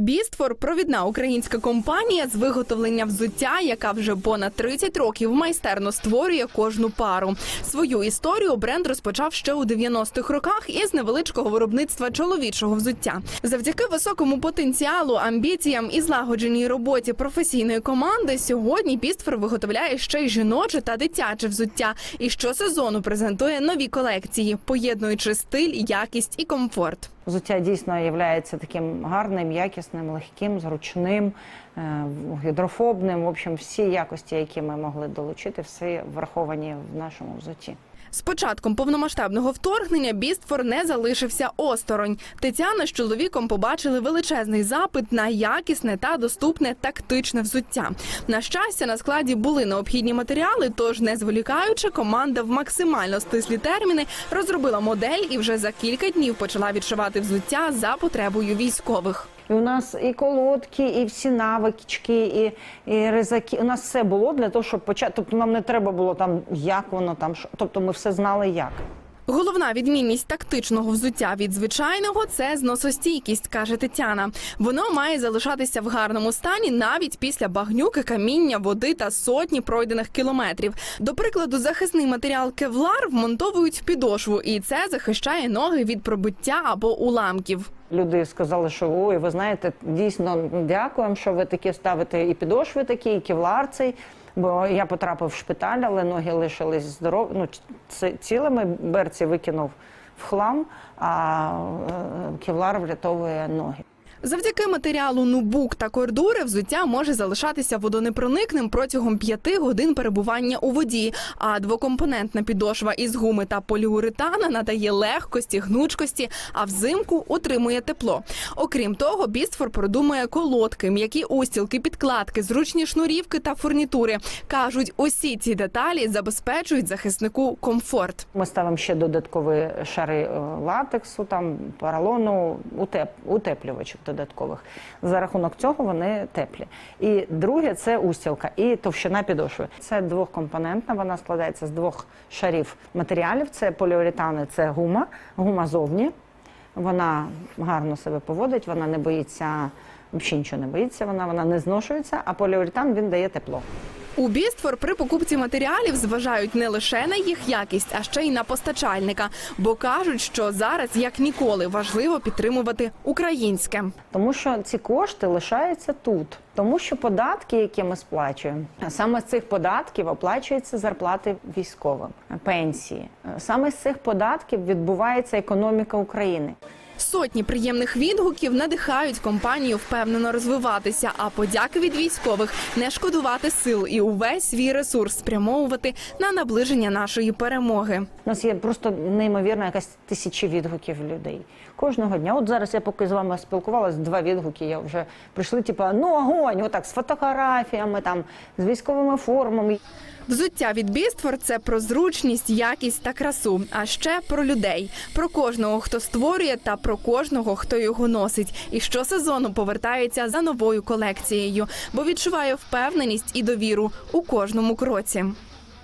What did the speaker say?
Біствор провідна українська компанія з виготовлення взуття, яка вже понад 30 років майстерно створює кожну пару. Свою історію бренд розпочав ще у 90-х роках із невеличкого виробництва чоловічого взуття. Завдяки високому потенціалу, амбіціям і злагодженій роботі професійної команди сьогодні Біствор виготовляє ще й жіноче та дитяче взуття. І щосезону презентує нові колекції, поєднуючи стиль, якість і комфорт. Взуття дійсно є таким гарним, якісним, легким, зручним, е, гідрофобним. В общем, всі якості, які ми могли долучити, всі враховані в нашому взутті. З початком повномасштабного вторгнення Біствор не залишився осторонь. Тетяна з чоловіком побачили величезний запит на якісне та доступне тактичне взуття. На щастя, на складі були необхідні матеріали, тож не зволікаючи, команда в максимально стислі терміни розробила модель і вже за кілька днів почала відшивати взуття за потребою військових. І у нас і колодки, і всі навички, і, і ризаки. У нас все було для того, щоб почати. Тобто нам не треба було там, як воно там, що. Тобто ми все знали як. Головна відмінність тактичного взуття від звичайного це зносостійкість, каже Тетяна. Воно має залишатися в гарному стані навіть після багнюки, каміння, води та сотні пройдених кілометрів. До прикладу, захисний матеріал кевлар вмонтовують в підошву, і це захищає ноги від пробиття або уламків. Люди сказали, що ой, ви знаєте, дійсно дякуємо, що ви такі ставите і підошви такі, і кевлар цей. Бо я потрапив в шпиталь, але ноги лишились здорові. Ну, цілими берці викинув в хлам, а е, кевлар врятовує ноги. Завдяки матеріалу нубук та кордури взуття може залишатися водонепроникним протягом п'яти годин перебування у воді. А двокомпонентна підошва із гуми та поліуретана надає легкості, гнучкості, а взимку утримує тепло. Окрім того, Біствор продумує колодки, м'які устілки, підкладки, зручні шнурівки та фурнітури. кажуть, усі ці деталі забезпечують захиснику комфорт. Ми ставимо ще додаткові шари е, латексу, там поролону, утеп, утеплювачів додаткових. За рахунок цього вони теплі. І друге це устілка і товщина підошви. Це двохкомпонентна, вона складається з двох шарів матеріалів: це поліуретани, це гума, гума зовні. Вона гарно себе поводить, вона не боїться, взагалі нічого не боїться, вона, вона не зношується, а поліуретан він дає тепло. У Біствор при покупці матеріалів зважають не лише на їх якість, а ще й на постачальника, бо кажуть, що зараз як ніколи важливо підтримувати українське. Тому що ці кошти лишаються тут. Тому що податки, які ми сплачуємо, саме з цих податків оплачуються зарплати військовим, пенсії. Саме з цих податків відбувається економіка України. Сотні приємних відгуків надихають компанію впевнено розвиватися, а подяки від військових не шкодувати сил і увесь свій ресурс спрямовувати на наближення нашої перемоги. У нас є просто неймовірна якась тисячі відгуків людей кожного дня. От зараз я поки з вами спілкувалася, два відгуки. Я вже прийшли, типу, ну огонь, отак з фотографіями, там з військовими формами. Взуття від Біствор це про зручність, якість та красу, а ще про людей, про кожного, хто створює, та про кожного, хто його носить. І щосезону повертається за новою колекцією, бо відчуває впевненість і довіру у кожному кроці.